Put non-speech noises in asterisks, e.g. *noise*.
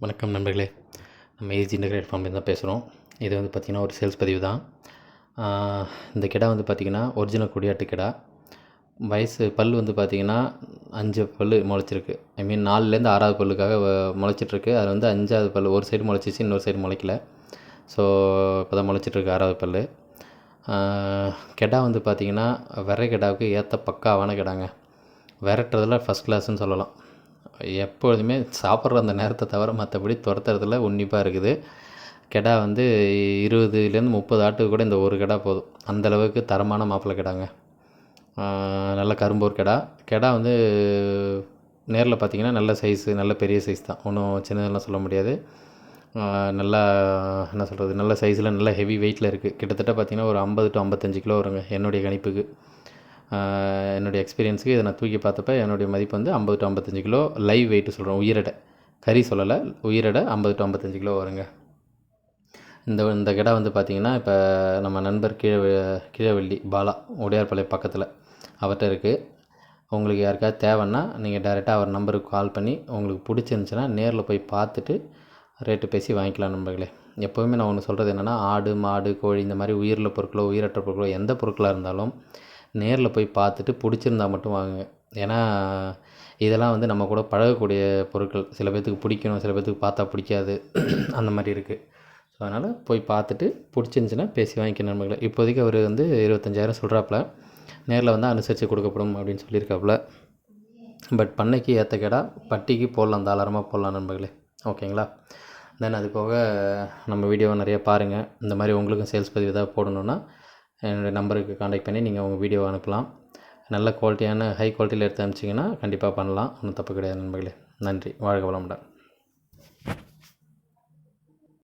வணக்கம் நண்பர்களே. நம்ம ஏஜி இன்டகிரேட் ஃபார்ம்லேருந்து தான் பேசுகிறோம் இது வந்து பார்த்திங்கன்னா ஒரு சேல்ஸ் பதிவு தான். இந்த கிடா வந்து பார்த்திங்கன்னா ஒரிஜினல் கொடியாட்டு கிடா. வயசு பல் வந்து பார்த்திங்கன்னா அஞ்சு பல் முளைச்சிருக்கு. ஐ மீன் நாலுலேருந்து ஆறாவது பல்லுக்காக முளைச்சிட்ருக்கு. அது வந்து அஞ்சாவது பல் ஒரு சைடு முளைச்சிச்சு இன்னொரு சைடு முளைக்கல. ஸோ இப்போ தான் முளைச்சிட்ருக்கு ஆறாவது பல் கெடா வந்து பார்த்திங்கன்னா விரை கெடாவுக்கு ஏற்ற பக்காவான கிடாங்க. விரட்டுறதுல ஃபஸ்ட் கிளாஸ்ன்னு சொல்லலாம். எப்பொழுதுமே சாப்பிட்ற அந்த நேரத்தை தவிர மற்றபடி துரத்துறதுல உன்னிப்பாக இருக்குது. கெடா வந்து இருபதுலேருந்து முப்பது ஆட்டுக்கு கூட இந்த ஒரு கெடா போதும். அந்தளவுக்கு தரமான மாப்பிள்ளை கெடாங்க. நல்ல கரும்பூர் கெடா. கெடா வந்து நேரில் பார்த்தீங்கன்னா நல்ல சைஸு நல்ல பெரிய சைஸ் தான். ஒன்றும் சின்னதெல்லாம் சொல்ல முடியாது. நல்லா என்ன சொல்கிறது நல்ல சைஸில் நல்ல ஹெவி வெயிட்டில் இருக்குது கிட்டத்தட்ட பார்த்திங்கன்னா ஒரு ஐம்பது டு ஐம்பத்தஞ்சு கிலோ வருங்க என்னுடைய கணிப்புக்கு. என்னுடைய எக்ஸ்பீரியன்ஸுக்கு இதை நான் தூக்கி பார்த்தப்ப என்னுடைய மதிப்பு வந்து ஐம்பது டு ஐம்பத்தஞ்சு கிலோ லைவ் வெயிட்டு சொல்கிறேன் உயிரடை. கறி சொல்லலை உயிரடை ஐம்பது டு ஐம்பத்தஞ்சு கிலோ வருங்க. இந்த இந்த கிடா வந்து பார்த்திங்கன்னா இப்போ நம்ம நண்பர் கீழே கீழவள்ளி பாலா உடையார்பாளையம் பக்கத்தில் அவர்கிட்ட இருக்குது உங்களுக்கு யாருக்காவது தேவைன்னா நீங்கள் டேரெக்டாக அவர் நம்பருக்கு கால் பண்ணி உங்களுக்கு பிடிச்சிருந்துச்சுன்னா நேரில் போய் பார்த்துட்டு ரேட்டு பேசி வாங்கிக்கலாம் நண்பர்களே. எப்போவுமே நான் ஒன்று சொல்கிறது என்னென்னா ஆடு மாடு கோழி இந்த மாதிரி உயிரில் பொருட்களோ உயிரற்ற பொருட்களோ எந்த பொருட்களாக இருந்தாலும் நேரில் போய் பார்த்துட்டு பிடிச்சிருந்தா மட்டும் வாங்குங்க. ஏன்னா இதெல்லாம் வந்து நம்ம கூட பழகக்கூடிய பொருட்கள். சில பேர்த்துக்கு பிடிக்கணும் சில பேர்த்துக்கு பார்த்தா பிடிக்காது. *clears throat* அந்த மாதிரி இருக்குது ஸோ அதனால் போய் பார்த்துட்டு பிடிச்சிருந்துச்சின்னா பேசி வாங்கிக்க நண்பர்களை. இப்போதைக்கு அவர் வந்து இருபத்தஞ்சாயிரம் சொல்கிறாப்புல நேரில் வந்து அனுசரித்து கொடுக்கப்படும் அப்படின்னு சொல்லியிருக்காப்புல. பட் பண்ணைக்கு ஏற்ற கேடா பட்டிக்கு போடலாம் தாராளமாக போடலாம் நண்பர்களே. ஓகேங்களா? தென் அது போக நம்ம வீடியோவை நிறைய பாருங்கள் இந்த மாதிரி உங்களுக்கும் சேல்ஸ் பதிவு ஏதாவது போடணுன்னா என்னோடய நம்பருக்கு காண்டாக்ட் பண்ணி நீங்கள் உங்கள் வீடியோவை அனுப்பலாம். நல்ல குவாலிட்டியான ஹை குவாலிட்டியில் எடுத்து அனுப்பிச்சிங்கன்னா கண்டிப்பாக பண்ணலாம். ஒன்றும் தப்பு கிடையாது நண்பர்களே. நன்றி. வாழ்க வளமுடன்.